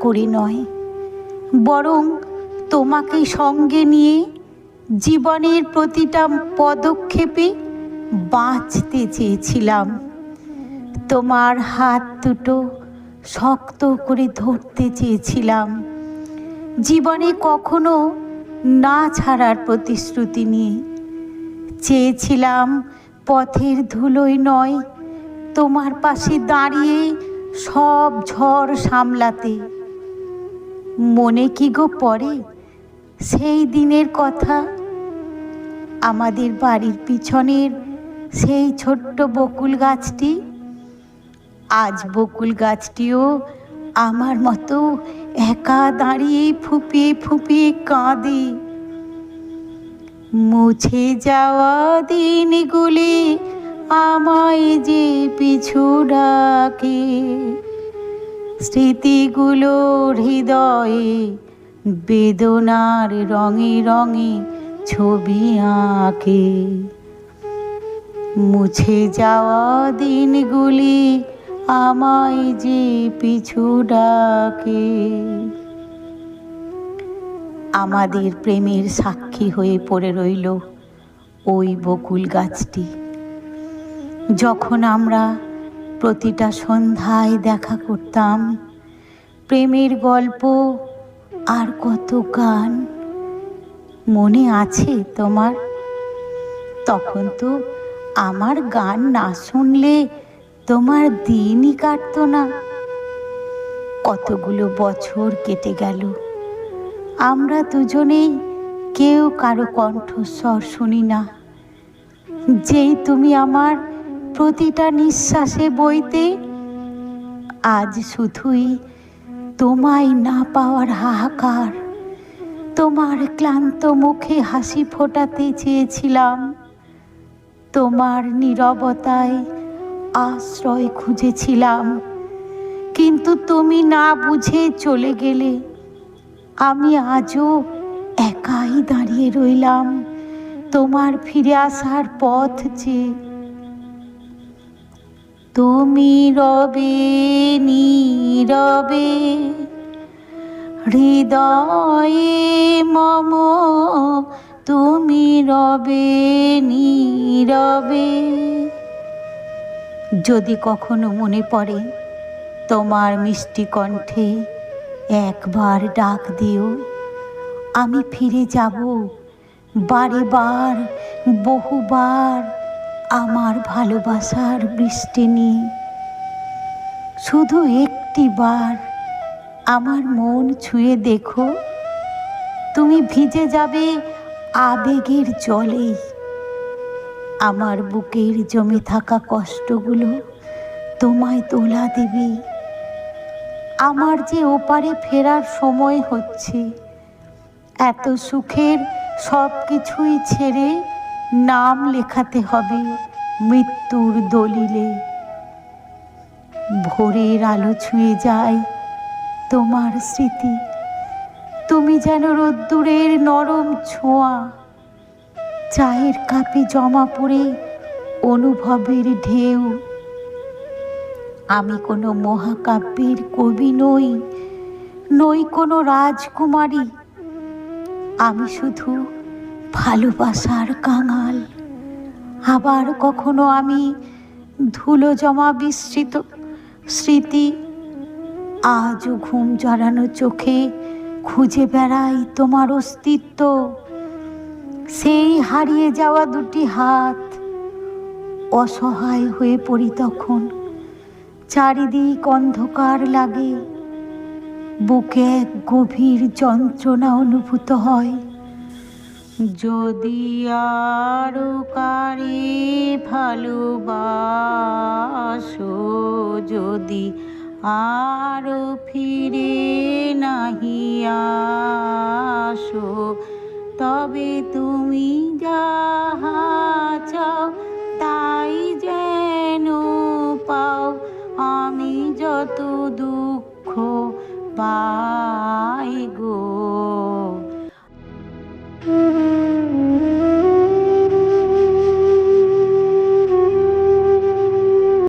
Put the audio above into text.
করে নয়, বরং তোমাকে সঙ্গে নিয়ে জীবনের প্রতিটা পদক্ষেপে বাঁচতে চেয়েছিলাম। তোমার হাত দুটো শক্ত করে ধরতে চেয়েছিলাম। জীবনে কখনো না ছাড়ার প্রতিশ্রুতি নিয়ে। চেয়েছিলাম পথের ধুলোয় নয়, তোমার পাশে দাঁড়িয়ে সব ঝড় সামলাতে। মনে কি গো পড়ে সেই দিনের কথা? আমাদের বাড়ির পিছনের সেই ছোট্ট বকুল গাছটি? আজ বকুল গাছটিও আমার মতো একা দাঁড়িয়ে ফুপিয়ে ফুপিয়ে কাঁদে। মুছে যাওয়া দিনগুলি আমায় যে পিছু ডাকে, স্মৃতিগুলো হৃদয়ে বেদনার রঙে রঙে ছবি আঁকে। মুছে যাওয়া দিনগুলি আমায় যে পিছু ডাকে। আমাদের প্রেমের সাক্ষী হয়ে পড়ে রইল ওই বকুল গাছটি। যখন আমরা প্রতিটা সন্ধ্যায় দেখা করতাম, প্রেমের গল্প আর কত গান মনে আছে তোমার? তখন তো আমার গান না শুনলে তোমার দিনই কাটতো না। কতগুলো বছর কেটে গেল। আমরা দুজনেই কেউ কারও কণ্ঠস্বর শুনি না। যেই তুমি আমার প্রতিটা নিঃশ্বাসে বইতে, আজ শুধুই তোমায় না পাওয়ার হাহাকার, তোমার ক্লান্ত মুখে হাসি ফোটাতে চেয়েছিলাম, তোমার নীরবতায় আশ্রয় খুঁজেছিলাম। কিন্তু তুমি না বুঝে চলে গেলে, আমি আজও একাই দাঁড়িয়ে রইলাম, তোমার ফিরে আসার পথ যে তুমি রবে, নীরবে, হৃদয়ে মম, তুমি রবে, নীরবে। যদি কখনো মনে পড়ে তোমার মিষ্টি কণ্ঠে একবার ডাক দিও, আমি ফিরে যাব বারে বার, বহুবার। আমার ভালোবাসার বৃষ্টি নিয়ে শুধু একটি বার আমার মন ছুঁয়ে দেখো। তুমি ভিজে যাবে আবেগের জলেই আমার বুকের জমে থাকা কষ্টগুলো তোমায় তোলা দেবে। আমার যে ওপারে ফেরার সময় হচ্ছে, এত সুখের সব কিছুই ছেড়ে নাম লেখাতে হবে মৃত্যুর দলিলে। ভোরের আলো ছুঁয়ে যায় তোমার স্মৃতি। তুমি যেন রোদ্দুরের নরম ছোঁয়া, চায়ের কাপে জমা পড়ে অনুভবের ঢেউ। আমি কোনো মহাকাব্যের কবি নই নই কোনো রাজকুমারী। আমি শুধু ভালোবাসার কাঙাল। আবার কখনো আমি ধুলো জমা বিস্তৃত স্মৃতি আজও ঘুম জড়ানো চোখে খুঁজে বেড়াই তোমার অস্তিত্ব। সেই হারিয়ে যাওয়া দুটি হাত অসহায় হয়ে পড়ি তখন। চারিদিক অন্ধকার লাগে। বুকে এক গভীর যন্ত্রণা অনুভূত হয়। যদি আরও কারে ভালোবাসো যদি আরও ফিরে নাহি আসো তবে তুমি যাহা